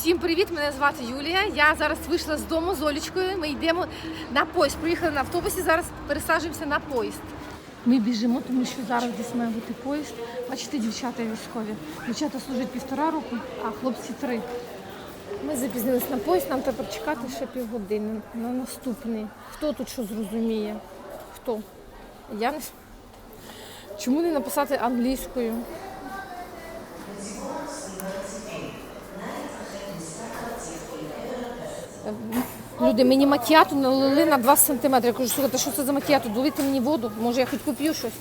Всім привіт! Мене звати Юлія. Я зараз вийшла з дому з Олічкою. Ми йдемо на поїзд. Приїхали на автобусі. Зараз пересаджуємося на поїзд. Ми біжимо, тому що зараз десь має бути поїзд. Бачите, дівчата військові. Дівчата служать півтора року, а хлопці три. Ми запізнились на поїзд, нам треба чекати ще півгодини на наступний. Хто тут що зрозуміє? Хто? Я не. Чому не написати англійською? Люди, мені макіату налили на 2 см. Я кажу, слухайте, що це за макіату? Долити мені воду, може я хоч поп'ю щось.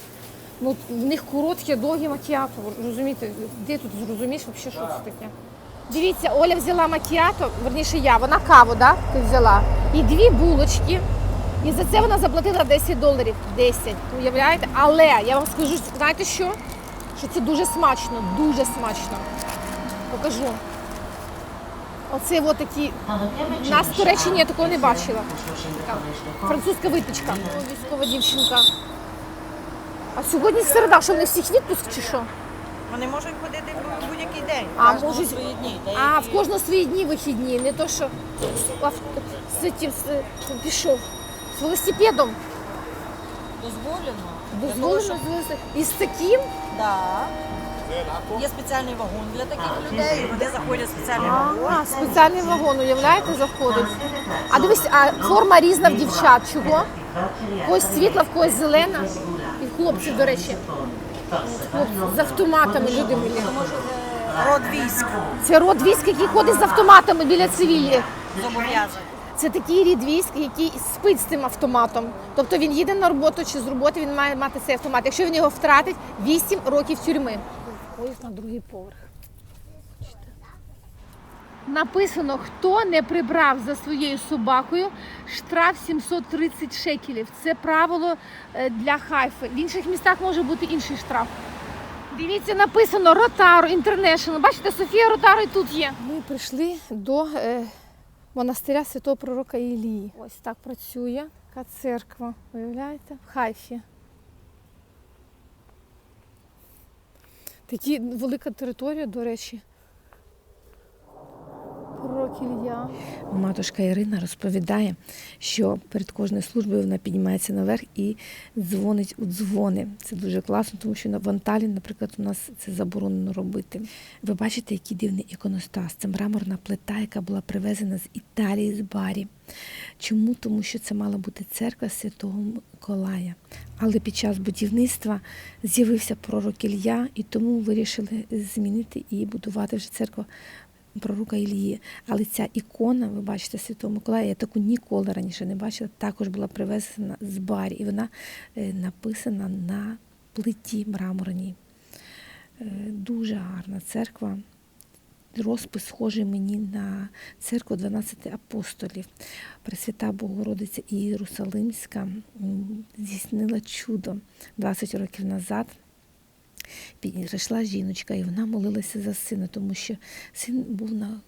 Ну, в них короткі, довгі макіату. Розумієте, де тут зрозумієш взагалі, що це таке? Дивіться, Оля взяла макіато, верніше я, вона каву, да, ти взяла. І дві булочки. І за це вона заплатила 10 доларів. 10, уявляєте? Але я вам скажу, знаєте що? Що це дуже смачно, дуже смачно. Покажу. Оце от такі. Нас в Туреччині я такого не бачила. Така Французька випічка. Військова дівчинка. А сьогодні середа, що в них всіх відпуск чи що? Вони можуть ходити в будь-який день. А, Кожного можуть- свої дні. А, в кожного свої дні вихідні, не то, що з, цим, з, пішов з велосипедом. Дозволено. Дозволено з велосипедом. І з таким. Да. Є спеціальний вагон для таких людей. і Вони заходять в спеціальний вагон. А, спеціальний вагон, уявляєте, заходить. А дивись, а форма різна в дівчат. Чого? В когось світла, в когось зелена. І хлопців, до речі. Хлопці з автоматами люди милі. Род військ Це род військ, який ходить з автоматами біля цивілів. зобов'язаний. Це такий рід військ, який спить з цим автоматом. Тобто він їде на роботу чи з роботи він має мати цей автомат. Якщо він його втратить, 8 років тюрми. Поїзд на другий поверх. Написано, хто не прибрав за своєю собакою, штраф 730 шекелів. Це правило е, для хайфи. В інших містах може бути інший штраф. Дивіться, написано Ротаро Інтернешнл. Бачите, Софія Ротаро і тут є. Ми прийшли до е, монастиря святого пророка Ілії. Ось так працює така церква. Уявляєте? В Хайфі. Такі велика територія, до речі. Пророк Ілля. Матушка Ірина розповідає, що перед кожною службою вона піднімається наверх і дзвонить у дзвони. Це дуже класно, тому що на Анталі, наприклад, у нас це заборонено робити. Ви бачите, який дивний іконостас. Це мраморна плита, яка була привезена з Італії, з Барі. Чому? Тому що це мала бути церква Святого Миколая. Але під час будівництва з'явився пророк Ілля, і тому вирішили змінити і будувати вже церкву пророка Ілії. Але ця ікона, ви бачите, Святого Миколая, я таку ніколи раніше не бачила, також була привезена з барі, і вона е, написана на плиті мраморній. Е, Дуже гарна церква. Розпис схожий мені на церкву 12 апостолів. Пресвята Богородиця і Єрусалимська м, здійснила чудо 20 років назад. Підійшла жіночка, і вона молилася за сина, тому що син був на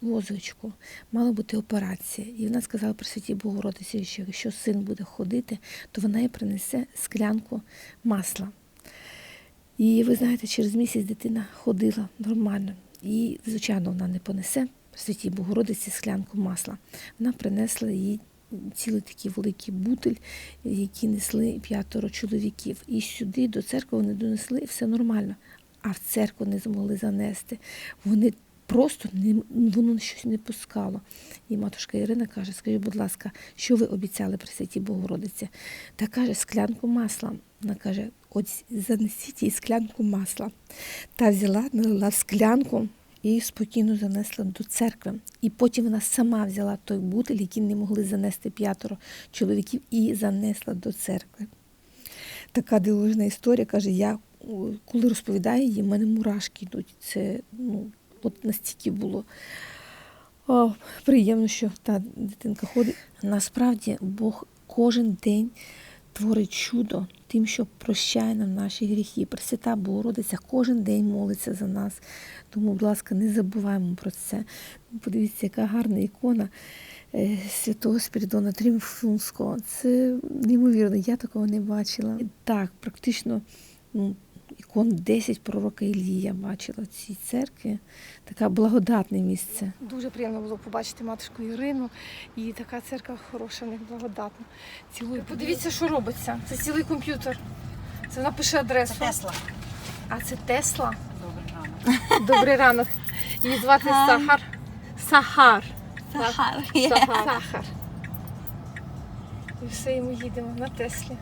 возочку, мала бути операція. І вона сказала про святі Богородиці, що якщо син буде ходити, то вона їй принесе склянку масла. І ви знаєте, через місяць дитина ходила нормально. І, звичайно, вона не понесе святій Богородиці склянку масла. Вона принесла їй цілий такий великий бутиль, який несли п'ятеро чоловіків. І сюди до церкви вони донесли, і все нормально. А в церкву не змогли занести. Вони просто не воно щось не пускало. І матушка Ірина каже: скажіть, будь ласка, що ви обіцяли при святій Богородиці? Та каже, склянку масла. Вона каже: от занесіть їй склянку масла. Та взяла, налила в склянку і спокійно занесла до церкви. І потім вона сама взяла той бутиль, який не могли занести п'ятеро чоловіків, і занесла до церкви. Така дивовижна історія. Каже, я коли розповідаю її, в мене мурашки йдуть. Це ну, от настільки було о, приємно, що та дитинка ходить. Насправді Бог кожен день творить чудо тим, що прощає нам наші гріхи. Пресвята Богородиця кожен день молиться за нас. Тому, будь ласка, не забуваємо про це. Подивіться, яка гарна ікона е, святого Спірідона Тріумфунського. Це неймовірно, я такого не бачила. Так, практично ну, ікон 10 пророка Ілія бачила в цій церкві. Таке благодатне місце. Дуже приємно було побачити матушку Ірину. І така церква хороша, в них благодатна. Цілую. Подивіться, що робиться. Це цілий комп'ютер. Це вона пише адресу. Це Тесла. А це Тесла. Добре, рано. Добрий ранок. Її звати Сахар. Сахар. Сахар. Сахар. Сахар. І все, і ми їдемо на Теслі.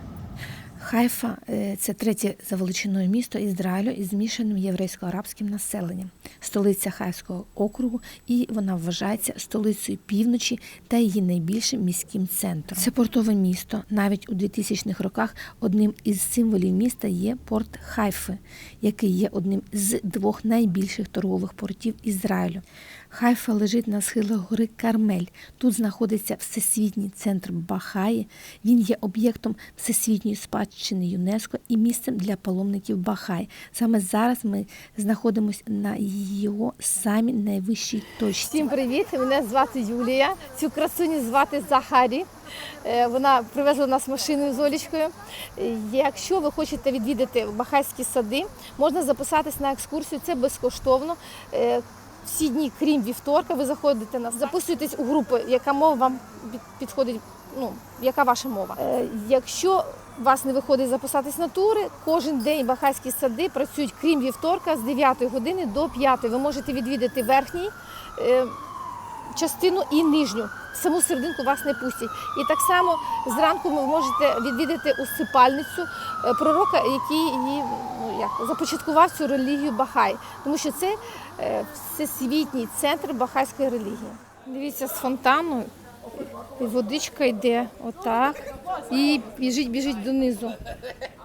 Хайфа е, це третє за величиною місто Ізраїлю із змішаним єврейсько-арабським населенням, столиця Хайфського округу, і вона вважається столицею півночі та її найбільшим міським центром. Це портове місто. Навіть у 2000-х роках одним із символів міста є порт Хайфи, який є одним з двох найбільших торгових портів Ізраїлю. Хайфа лежить на схилах гори Кармель. Тут знаходиться всесвітній центр Бахаї. Він є об'єктом всесвітньої спадщини ЮНЕСКО і місцем для паломників Бахай. Саме зараз ми знаходимося на його самій найвищій точці. Всім привіт! Мене звати Юлія. Цю красуню звати Захарі. Е, Вона привезла нас машиною з Олічкою. Е, Якщо ви хочете відвідати Бахайські сади, можна записатись на екскурсію. Це безкоштовно. Всі дні, крім вівторка, ви заходите на записуєтесь у групу, яка мова вам підходить. Ну, яка ваша мова? Е, Якщо вас не виходить записатись на тури, кожен день бахайські сади працюють крім вівторка з 9 години до 5. Ви можете відвідати верхній е, частину і нижню. Саму серединку вас не пустять. І так само зранку ви можете відвідати усипальницю е, пророка, який її як, започаткував цю релігію Бахай, тому що це е, всесвітній центр бахайської релігії. Дивіться, з фонтану і водичка йде отак. І біжить, біжить донизу.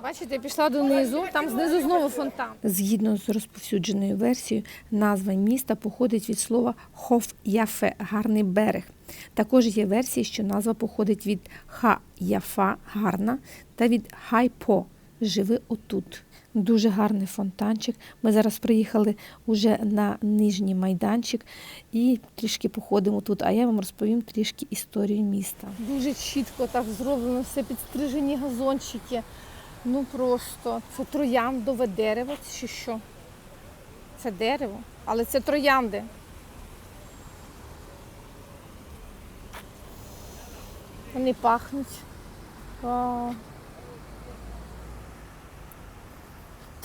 Бачите, пішла донизу, там знизу знову фонтан. Згідно з розповсюдженою версією, назва міста походить від слова хоф яфе гарний берег. Також є версії, що назва походить від ха яфа гарна та від хайпо живи отут. Дуже гарний фонтанчик. Ми зараз приїхали уже на нижній майданчик і трішки походимо тут. А я вам розповім трішки історію міста. Дуже чітко так зроблено, все підстрижені газончики. Ну просто це трояндове дерево чи що? Це дерево, але це троянди. Вони пахнуть. Вау.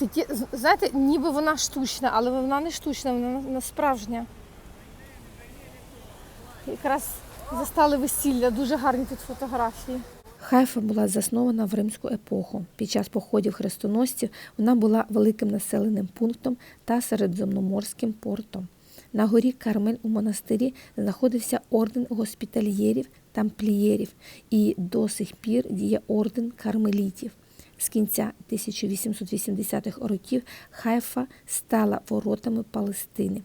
Такі, знаєте, ніби вона штучна, але вона не штучна, вона, вона справжня. Якраз застали весілля, дуже гарні тут фотографії. Хайфа була заснована в римську епоху. Під час походів хрестоносців вона була великим населеним пунктом та середземноморським портом. На горі Кармель у монастирі знаходився орден госпітальєрів тамплієрів і до сих пір діє орден кармелітів. З кінця 1880-х років Хайфа стала воротами Палестини.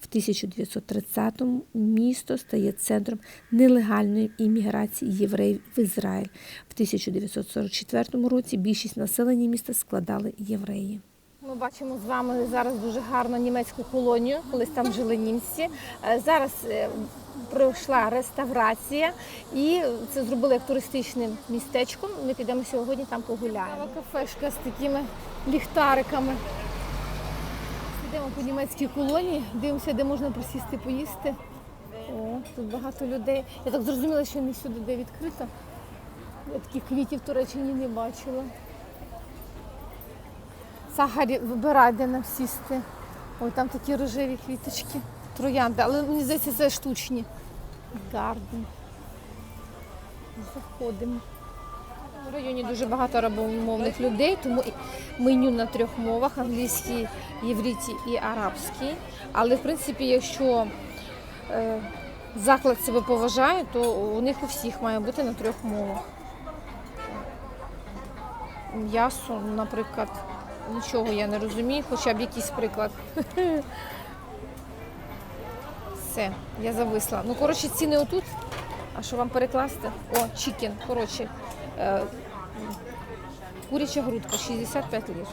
В 1930-му місто стає центром нелегальної імміграції євреїв в Ізраїль. В 1944 році більшість населення міста складали євреї. Ми бачимо з вами зараз дуже гарну німецьку колонію, колись там жили німці. Е, Зараз е, пройшла реставрація і це зробили як туристичним містечком. Ми підемо сьогодні там погуляємо. Кафешка з такими ліхтариками. Йдемо по німецькій колонії, дивимося, де можна присісти поїсти. О, тут багато людей. Я так зрозуміла, що не всюди де відкрито. Я таких квітів в Туреччині не бачила. Сахарі, вибирай, де нам сісти. Ой, там такі рожеві квіточки, троянди, але мені здається, це штучні. Гарден. Заходимо. В районі дуже багато арабомовних людей, тому меню на трьох мовах: англійській, євриті і арабській. Але в принципі, якщо е, заклад себе поважає, то у них у всіх має бути на трьох мовах. М'ясо, наприклад, нічого я не розумію, хоча б якийсь приклад. Все, я зависла. Ну, коротше, ціни отут. А що вам перекласти? О, чікен, коротше. Е, куряча грудка 65 лір.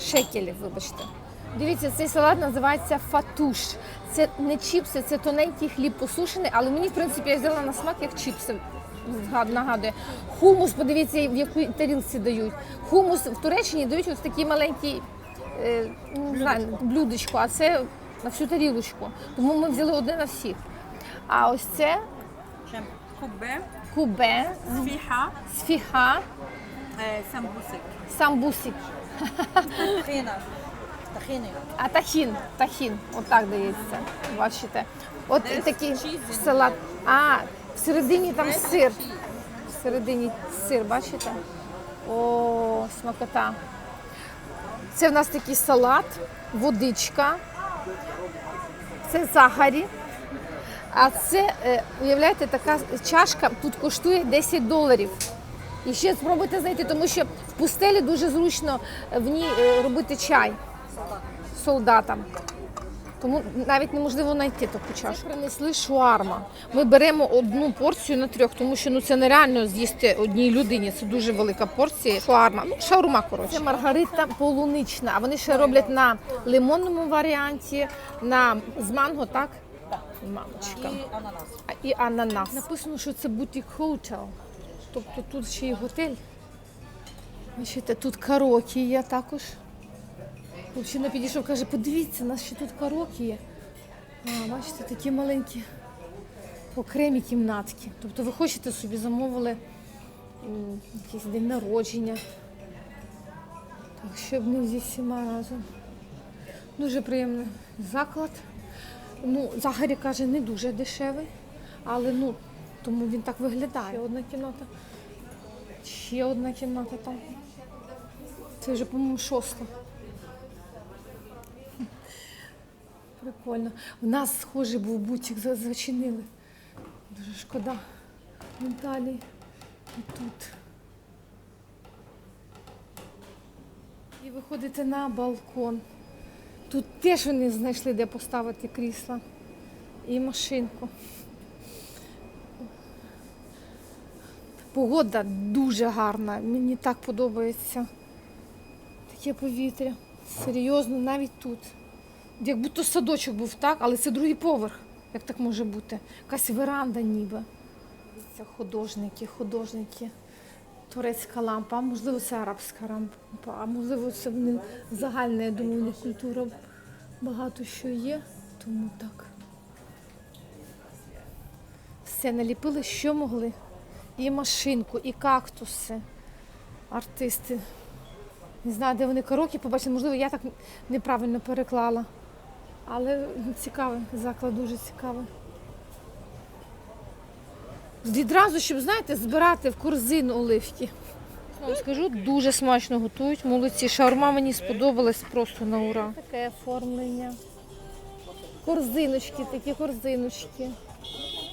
Шекелів, вибачте. Дивіться, цей салат називається фатуш. Це не чіпси, це тоненький хліб посушений, але мені, в принципі, я взяла на смак як чіпси. Нагадує. Хумус, подивіться, в якій тарілці дають. Хумус в Туреччині дають ось такий маленький е, ну, не знаю, блюдечко, а це на всю тарілочку. Тому ми взяли одне на всіх. А ось це кубе, кубе, фіха, сфіха, е, самбусик. самбусик. Тахина. Тахини. А тахін, тахін, отак дається. Бачите? От There's такий cheese салат. А, всередині там сир. Всередині сир, бачите? О, смакота. Це в нас такий салат, водичка. Це сахарі. А це, е, уявляєте, така чашка тут коштує 10 доларів. І ще спробуйте знайти, тому що в пустелі дуже зручно в ній е, робити чай солдатам. Тому навіть неможливо знайти таку чашку. Принесли шуарма. Ми беремо одну порцію на трьох, тому що ну це нереально з'їсти одній людині. Це дуже велика порція. Шуарма, ну шаурма коротше. Це маргарита полунична. А вони ще роблять на лимонному варіанті, на з манго, так? Мамочка. І ананас. А, І ананас. Написано, що це бутік хотел. Тобто тут ще й готель. Бачите, тут караоке є також. Мужчина підійшов, каже, подивіться, у нас ще тут караоке є. А, бачите, такі маленькі окремі кімнатки. Тобто ви хочете собі замовили якийсь день народження. Так, щоб не зі всіма разом. Дуже приємний заклад. Ну, Захарі каже, не дуже дешевий, але ну, тому він так виглядає. Ще одна кімната. Ще одна кімната там. Це вже, по-моєму, шоста. Прикольно. У нас схожий був бутик, зачинили. Дуже шкода. В Італії і тут. І виходите на балкон. Тут теж вони знайшли, де поставити крісла і машинку. Погода дуже гарна, мені так подобається. Таке повітря. Серйозно, навіть тут. Як будто садочок був так, але це другий поверх. Як так може бути? Якась веранда ніби. Це художники, художники. Турецька лампа, а можливо, це арабська лампа, а можливо, це вони загальна, я думаю, них культура багато що є, тому так. Все наліпили, що могли. І машинку, і кактуси. Артисти. Не знаю, де вони караоке побачили, можливо, я так неправильно переклала. Але цікавий заклад, дуже цікавий. Відразу, щоб, знаєте, збирати в корзину оливки. Знову скажу, дуже смачно готують. Молодці. Шаурма мені сподобалась просто на ура. Таке оформлення. Корзиночки, такі корзиночки.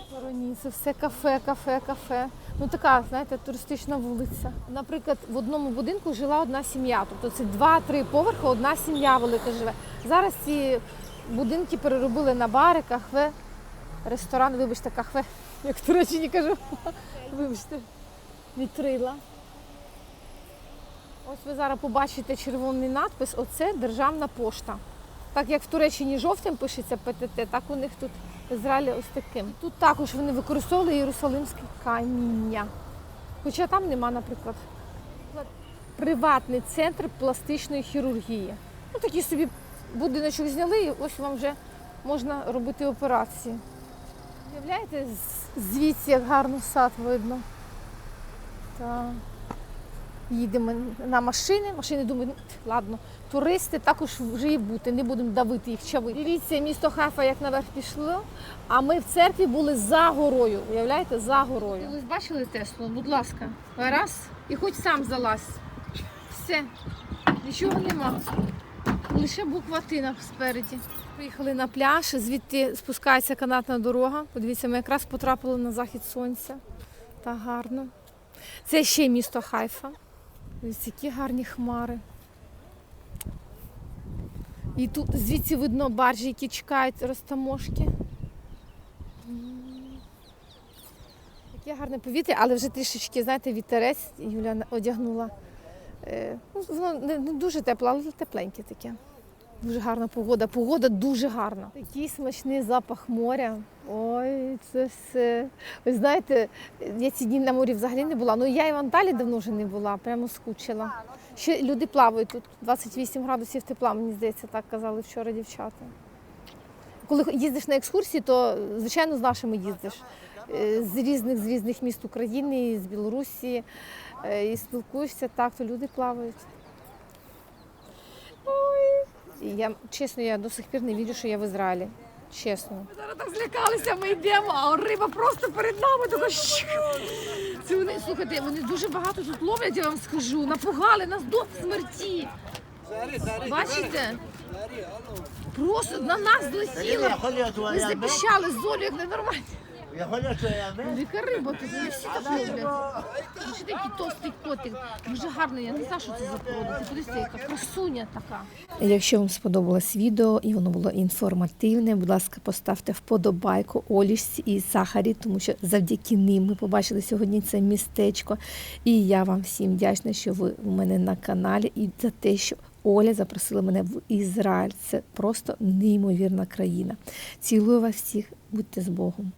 Стороні, це все кафе, кафе, кафе. Ну така, знаєте, туристична вулиця. Наприклад, в одному будинку жила одна сім'я. Тобто це два-три поверхи, одна сім'я велика живе. Зараз ці будинки переробили на бари, кафе, ресторан, вибачте, кафе, як в Туреччині кажу. Вибачте, вітрила. Ось ви зараз побачите червоний надпис. Оце державна пошта. Так як в Туреччині жовтим пишеться ПТТ, так у них тут в Ізраїлі ось таким. Тут також вони використовували єрусалимське каміння. Хоча там нема, наприклад. Приватний центр пластичної хірургії. Ну, такий собі будиночок зняли, і ось вам вже можна робити операції. Уявляєте, звідси як гарно сад видно. Так. Їдемо на машини. Машини думають, «Ну, ладно, туристи також вже і бути, не будемо давити їх чавити. Дивіться, місто Хафа як наверх пішло, а ми в церкві були за горою. Уявляєте, за горою. Ви бачили Теслу? Будь ласка, раз і хоч сам залазь. Все, нічого нема. Лише буква Т на- спереді. Приїхали на пляж, звідти спускається канатна дорога. Подивіться, ми якраз потрапили на захід сонця. Так гарно. Це ще місто Хайфа. Ось які гарні хмари. І тут звідси видно баржі, які чекають розтаможки. Яке гарне повітря, але вже трішечки, знаєте, вітерець Юля одягнула. Е, ну, воно не, дуже тепло, але тепленьке таке. Дуже гарна погода. Погода дуже гарна. Такий смачний запах моря. Ой, це все. Ви знаєте, я ці дні на морі взагалі не була. Ну я і в Анталі давно вже не була, прямо скучила. Ще люди плавають тут. 28 градусів тепла, мені здається, так казали вчора дівчата. Коли їздиш на екскурсії, то звичайно з нашими їздиш. Е, з різних з різних міст України, з Білорусі. Е, і спілкуюся так, то люди плавають. Ну, Ой. Я чесно, я до сих пір не вірю, що я в Ізраїлі. Чесно. Ми зараз так злякалися, ми йдемо, а риба просто перед нами така. Це вони, слухайте, вони дуже багато тут ловлять, я вам скажу. Напугали нас до смерті. Бачите? Просто на нас злетіли. Ми запищали золю, як ненормально. Я горяча, я не. Ну, Велика риба, ти не ну, всі так такий товстий котик, дуже гарний, я не знаю, що це за порода. Ти подивися, яка красуня така. Якщо вам сподобалось відео і воно було інформативне, будь ласка, поставте вподобайку Олішці і Сахарі, тому що завдяки ним ми побачили сьогодні це містечко. І я вам всім вдячна, що ви в мене на каналі і за те, що Оля запросила мене в Ізраїль. Це просто неймовірна країна. Цілую вас всіх, будьте з Богом.